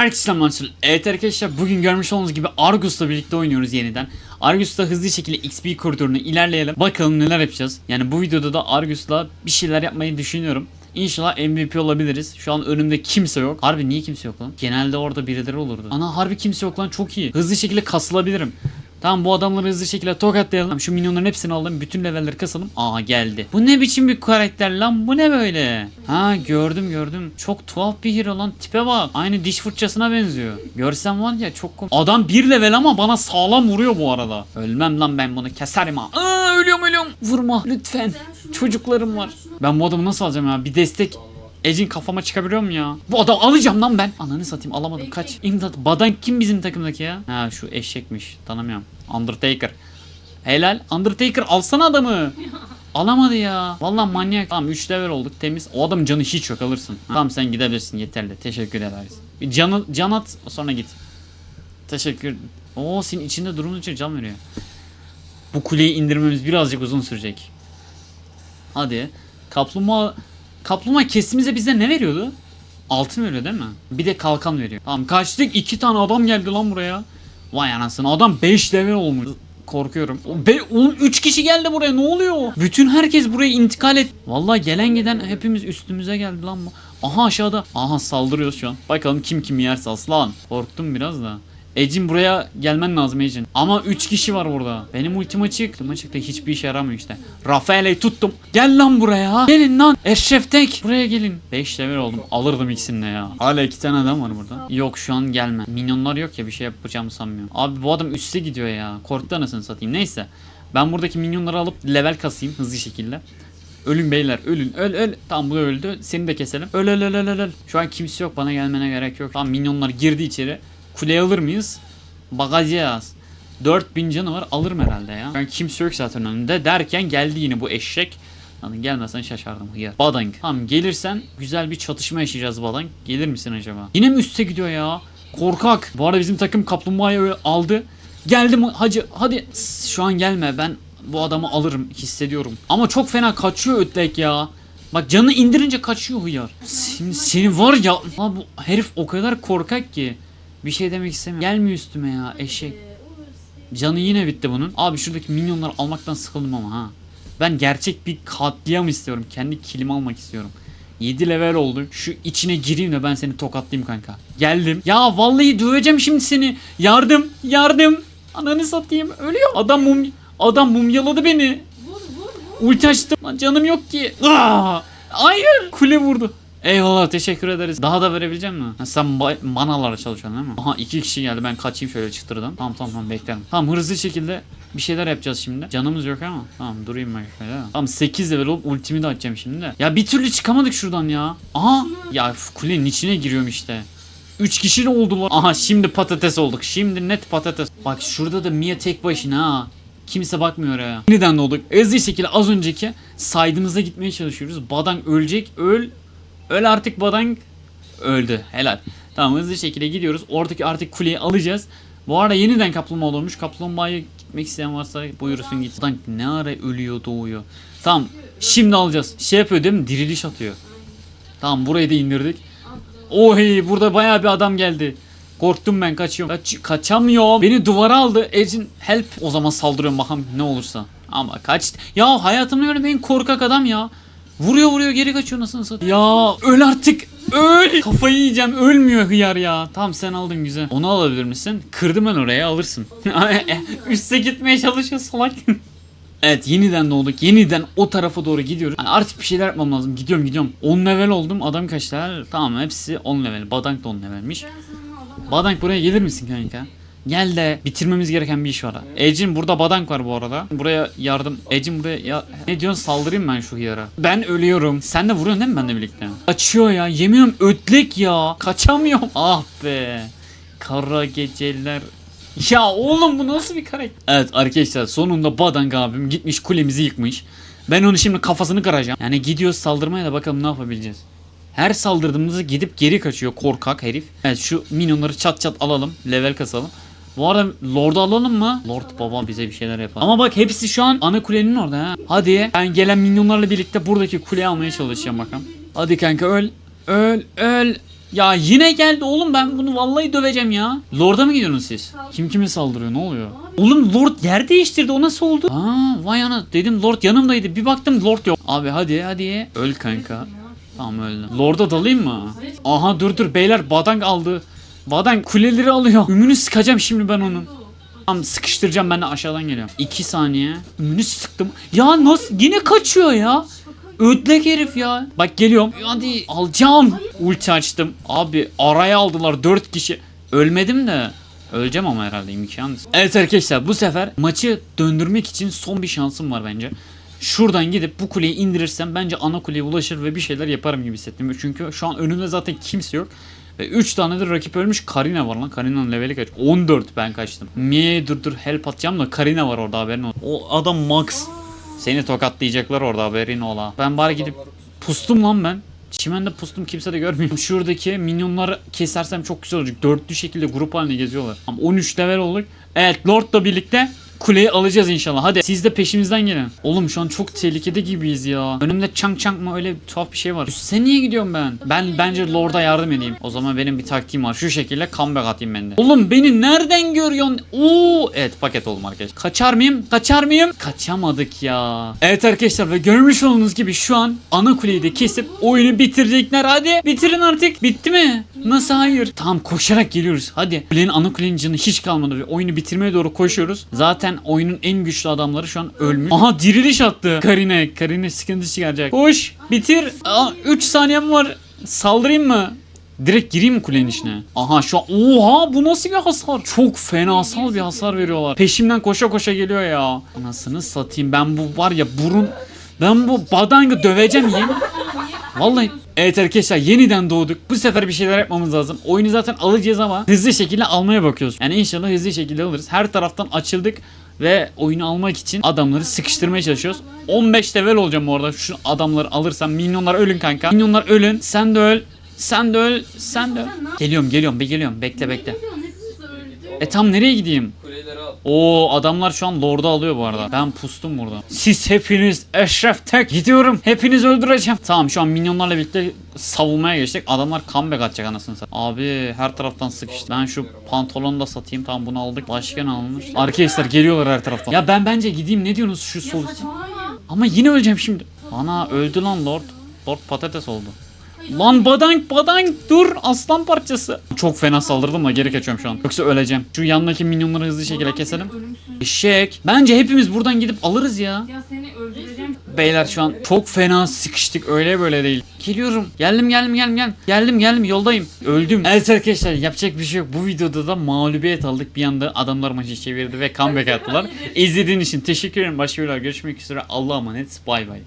Herkese selamlar. Evet arkadaşlar bugün görmüş olduğunuz gibi Argus'la birlikte oynuyoruz yeniden. Argus'ta hızlı şekilde XP koridorunu ilerleyelim. Bakalım neler yapacağız. Yani bu videoda da Argus'la bir şeyler yapmayı düşünüyorum. İnşallah MVP olabiliriz. Şu an önümde kimse yok. Harbi niye kimse yok lan? Genelde orada birileri olurdu. Ana harbi kimse yok lan çok iyi. Hızlı şekilde kasılabilirim. Tamam bu adamları hızlı şekilde tokatlayalım. Şu minyonların hepsini alalım. Bütün levelleri kasalım. Aa geldi. Bu ne biçim bir karakter lan? Bu ne böyle? Ha gördüm gördüm. Çok tuhaf bir hero lan. Tipe bak. Aynı diş fırçasına benziyor. Görsem var ya çok kom- Adam bir level ama bana sağlam vuruyor bu arada. Ölmem lan ben bunu keserim ha. Aa ölüyorum ölüyorum. Vurma lütfen. Çocuklarım var. Ben bu adamı nasıl alacağım ya? Bir destek Ecin kafama çıkabiliyor mu ya? Bu adam alacağım lan ben. Ananı satayım alamadım kaç. İmdat badan kim bizim takımdaki ya? Ha şu eşekmiş tanımıyorum. Undertaker. Helal. Undertaker alsana adamı. Alamadı ya. Vallahi manyak. Tamam 3 level olduk temiz. O adam canı hiç yok alırsın. Tamam sen gidebilirsin yeterli. Teşekkür ederiz. Bir canı, can at sonra git. Teşekkür. Oo senin içinde durumun için can veriyor. Bu kuleyi indirmemiz birazcık uzun sürecek. Hadi. Kaplumbağa Kaplumbağa kesimize bize ne veriyordu? Altın veriyor değil mi? Bir de kalkan veriyor. Tamam kaçtık iki tane adam geldi lan buraya. Vay anasını adam 5 level olmuş. Korkuyorum. Be oğlum 3 kişi geldi buraya ne oluyor? Bütün herkes buraya intikal et. Vallahi gelen giden hepimiz üstümüze geldi lan. Aha aşağıda. Aha saldırıyoruz şu an. Bakalım kim kim yerse aslan. Korktum biraz da. Ecin buraya gelmen lazım Ecin. Ama 3 kişi var burada. Benim ultim açık. Ultim açık da hiçbir işe yaramıyor işte. Rafael'i tuttum. Gel lan buraya. Gelin lan. Eşref tek. Buraya gelin. 5 level oldum. Alırdım ikisini de ya. Hala iki tane adam var burada. Yok şu an gelme. Minyonlar yok ya bir şey yapacağımı sanmıyorum. Abi bu adam üste gidiyor ya. Korktu anasını satayım. Neyse. Ben buradaki minyonları alıp level kasayım hızlı şekilde. Ölün beyler ölün öl öl. Tamam bu öldü. Seni de keselim. Öl öl öl öl, öl. Şu an kimse yok bana gelmene gerek yok. Tamam minyonlar girdi içeri. Kuleyi alır mıyız? Bagajıyız. 4000 canı var alırım herhalde ya. Ben kimse yok zaten önünde derken geldi yine bu eşek. Hani gelmesen şaşardım hıyar. Badang. Tamam gelirsen güzel bir çatışma yaşayacağız Badang. Gelir misin acaba? Yine mi üste gidiyor ya? Korkak. Bu arada bizim takım kaplumbağayı aldı. Geldim hacı hadi. Şu an gelme ben bu adamı alırım hissediyorum. Ama çok fena kaçıyor ötlek ya. Bak canı indirince kaçıyor hıyar. Şimdi seni var ya. Lan bu herif o kadar korkak ki. Bir şey demek istemiyorum. Gelmiyor üstüme ya eşek. Canı yine bitti bunun. Abi şuradaki minyonları almaktan sıkıldım ama ha. Ben gerçek bir katliam istiyorum. Kendi kilimi almak istiyorum. 7 level oldu. Şu içine gireyim de ben seni tokatlayayım kanka. Geldim. Ya vallahi döveceğim şimdi seni. Yardım, yardım. Ananı satayım. Ölüyor. Adam mum adam mumyaladı beni. Ulti açtım. Lan canım yok ki. Aa! Hayır. Kule vurdu. Eyvallah teşekkür ederiz. Daha da verebilecek mi? Ha, sen manalarla çalışıyorsun değil mi? Aha iki kişi geldi ben kaçayım şöyle çıtırdan. Tamam tamam tamam beklerim. Tamam hızlı şekilde bir şeyler yapacağız şimdi. Canımız yok ama. Tamam durayım ben şöyle. Tamam 8 level olup ultimi de açacağım şimdi de. Ya bir türlü çıkamadık şuradan ya. Aha. Ya kulenin içine giriyorum işte. 3 kişi de oldular. Aha şimdi patates olduk. Şimdi net patates. Bak şurada da Mia tek başına ha. Kimse bakmıyor ya. Yeniden olduk. Hızlı şekilde az önceki saydığımızda gitmeye çalışıyoruz. Badang ölecek. Öl. Öl artık Badang. Öldü. Helal. Tamam hızlı şekilde gidiyoruz. Oradaki artık kuleyi alacağız. Bu arada yeniden kaplumbağa olmuş. Kaplumbağaya gitmek isteyen varsa buyursun git. Badang ne ara ölüyor doğuyor. Tamam. Şimdi alacağız. Şey yapıyor değil mi? Diriliş atıyor. Tamam burayı da indirdik. Oy burada bayağı bir adam geldi. Korktum ben kaçıyorum. Kaç, kaçamıyorum. Beni duvara aldı. Ecin help. O zaman saldırıyorum bakalım ne olursa. Ama kaç. Ya hayatımda gördüğüm en korkak adam ya. Vuruyor vuruyor geri kaçıyor nasıl nasıl. Ya öl artık. Öl. Kafayı yiyeceğim. Ölmüyor hıyar ya. Tamam sen aldın güzel. Onu alabilir misin? Kırdım ben oraya alırsın. Üste gitmeye çalışıyor salak. Evet yeniden doğduk. Yeniden o tarafa doğru gidiyoruz. Yani artık bir şeyler yapmam lazım. Gidiyorum gidiyorum. 10 level oldum. Adam kaç level? Tamam hepsi 10 level. Badank da 10 levelmiş. Badank buraya gelir misin kanka? Gel de bitirmemiz gereken bir iş var. Ecin burada Badank var bu arada. Buraya yardım. Ecin buraya ya ne diyorsun saldırayım ben şu hıyara. Ben ölüyorum. Sen de vuruyorsun değil mi benimle birlikte? Kaçıyor ya. Yemiyorum ötlek ya. Kaçamıyorum. Ah be. Kara geceler ya oğlum bu nasıl bir karakter? Evet arkadaşlar sonunda Badang abim gitmiş kulemizi yıkmış. Ben onu şimdi kafasını kıracağım. Yani gidiyoruz saldırmaya da bakalım ne yapabileceğiz. Her saldırdığımızda gidip geri kaçıyor korkak herif. Evet şu minyonları çat çat alalım. Level kasalım. Bu arada Lord'u alalım mı? Lord baba bize bir şeyler yapar. Ama bak hepsi şu an ana kulenin orada ha. Hadi ben gelen minyonlarla birlikte buradaki kuleyi almaya çalışacağım bakalım. Hadi kanka öl. Öl öl. Ya yine geldi oğlum ben bunu vallahi döveceğim ya. Lord'a mı gidiyorsunuz siz? Kim kime saldırıyor ne oluyor? Oğlum Lord yer değiştirdi o nasıl oldu? Aa vay ana dedim Lord yanımdaydı bir baktım Lord yok. Abi hadi hadi öl kanka. Tamam öldü. Lord'a dalayım mı? Aha dur dur beyler badang aldı. Badang kuleleri alıyor. Ümünü sıkacağım şimdi ben onun. Tamam sıkıştıracağım ben de aşağıdan geliyorum. 2 saniye. Ümünü sıktım. Ya nasıl yine kaçıyor ya. Ödlek herif ya. Bak geliyorum. Hadi alacağım. Ulti açtım. Abi araya aldılar 4 kişi. Ölmedim de. Öleceğim ama herhalde imkansız. Evet arkadaşlar bu sefer maçı döndürmek için son bir şansım var bence. Şuradan gidip bu kuleyi indirirsem bence ana kuleye ulaşır ve bir şeyler yaparım gibi hissettim. Çünkü şu an önümde zaten kimse yok. Ve 3 tane de rakip ölmüş. Karina var lan. Karina'nın leveli kaç? 14 ben kaçtım. Mia'ya dur dur help atacağım da Karina var orada haberin ol. O adam Max. Seni tokatlayacaklar orada haberin ola. Ben bari gidip pustum lan ben. Çimende pustum kimse de görmüyor. Şuradaki minyonları kesersem çok güzel olacak. Dörtlü şekilde grup halinde geziyorlar. Ama 13 level olduk. Evet Lord'la birlikte kuleyi alacağız inşallah. Hadi siz de peşimizden gelin. Oğlum şu an çok tehlikede gibiyiz ya. Önümde çank çank mı öyle tuhaf bir şey var. Sen niye gidiyorum ben? Ben bence Lord'a yardım edeyim. O zaman benim bir taktiğim var. Şu şekilde comeback atayım ben de. Oğlum beni nereden görüyorsun? Oo, evet paket oldum arkadaşlar. Kaçar mıyım? Kaçar mıyım? Kaçamadık ya. Evet arkadaşlar ve görmüş olduğunuz gibi şu an ana kuleyi de kesip oyunu bitirecekler. Hadi bitirin artık. Bitti mi? Nasıl hayır? Tamam koşarak geliyoruz. Hadi. Kulenin ana kulenin canı hiç kalmadı oyunu bitirmeye doğru koşuyoruz. Zaten oyunun en güçlü adamları şu an ölmüş. Aha diriliş attı. Karine. Karine sıkıntı çıkaracak. Koş. Bitir. Aa, 3 saniyem var. Saldırayım mı? Direkt gireyim mi kulenin içine? Aha şu an oha bu nasıl bir hasar? Çok fenasal bir hasar veriyorlar. Peşimden koşa koşa geliyor ya. Anasını satayım ben bu var ya burun ben bu badangı döveceğim yemin. Vallahi Evet arkadaşlar yeniden doğduk. Bu sefer bir şeyler yapmamız lazım. Oyunu zaten alacağız ama hızlı şekilde almaya bakıyoruz. Yani inşallah hızlı şekilde alırız. Her taraftan açıldık ve oyunu almak için adamları sıkıştırmaya çalışıyoruz. 15 level olacağım bu arada. Şu adamları alırsam minyonlar ölün kanka. Minyonlar ölün. Sen de öl. Sen de öl. Sen de öl. Geliyorum geliyorum be geliyorum. Bekle bekle. E tam nereye gideyim? Kuleleri al. Oo adamlar şu an Lord'u alıyor bu arada. Ben pustum burada. Siz hepiniz Eşref tek gidiyorum. Hepiniz öldüreceğim. Tamam şu an minyonlarla birlikte savunmaya geçtik. Adamlar comeback atacak anasını satayım. Abi her taraftan sıkıştı. Ben şu pantolonu da satayım. Tamam bunu aldık. Başka ne alınır? Arkadaşlar geliyorlar her taraftan. Ya ben bence gideyim ne diyorsunuz şu sol? Ama yine öleceğim şimdi. Ana öldü lan Lord. Lord patates oldu. Lan badank badank dur aslan parçası. Çok fena saldırdım da geri kaçıyorum şu an. Yoksa öleceğim. Şu yandaki minyonları hızlı şekilde keselim. Eşek. Bence hepimiz buradan gidip alırız ya. Ya seni öldüreceğim. Beyler şu an çok fena sıkıştık öyle böyle değil. Geliyorum. Geldim geldim geldim geldim. Geldim geldim yoldayım. Öldüm. Evet arkadaşlar yapacak bir şey yok. Bu videoda da mağlubiyet aldık. Bir anda adamlar maçı çevirdi ve comeback attılar. İzlediğin için teşekkür ederim. Başka videolar görüşmek üzere. Allah'a emanet. Bay bay.